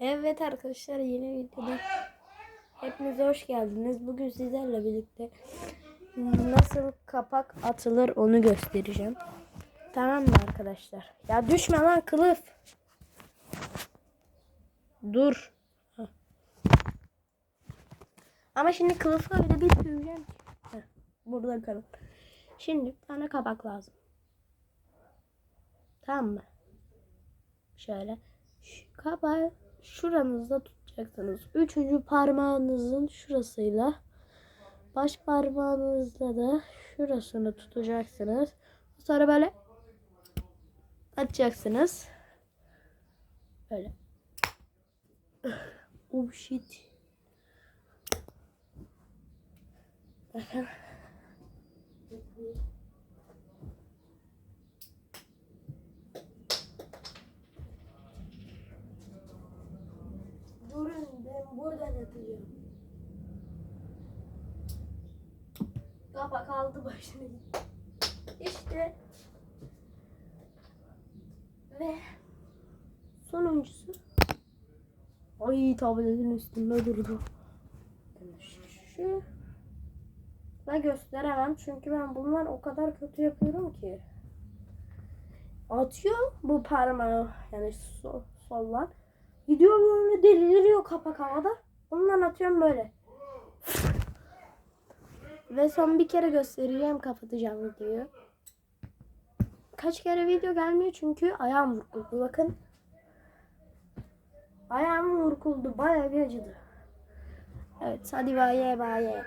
Evet arkadaşlar yeni videoda hepinize hoş geldiniz. Bugün sizlerle birlikte nasıl kapak atılır onu göstereceğim. Tamam mı arkadaşlar? Ya düşme lan kılıf. Dur. Ama şimdi kılıfı öyle bir süreceğim Burada kalın. Şimdi bana kapak lazım. Tamam mı? Şöyle. Şu kapağı şuranızda tutacaksınız. Üçüncü parmağınızın şurasıyla baş parmağınızla da şurasını tutacaksınız. Sonra böyle atacaksınız. Böyle. Oh shit. Bakın. Buradan atacağım. Kapak aldı başını. İşte ve sonuncusu ay tabletin üstünde durdu. Şu ben gösteremem çünkü ben bunlar o kadar kötü yapıyorum ki. Atıyor bu parmağı yani sol, sollan. Gidiyor böyle deliriyor kapak havada. Ondan atıyorum böyle. Ve son bir kere göstereceğim kapatacağım videoyu. Kaç kere video gelmiyor çünkü ayağım vurkuldu bakın. Ayağım vurkuldu bayağı bir acıdı. Evet hadi baye baye.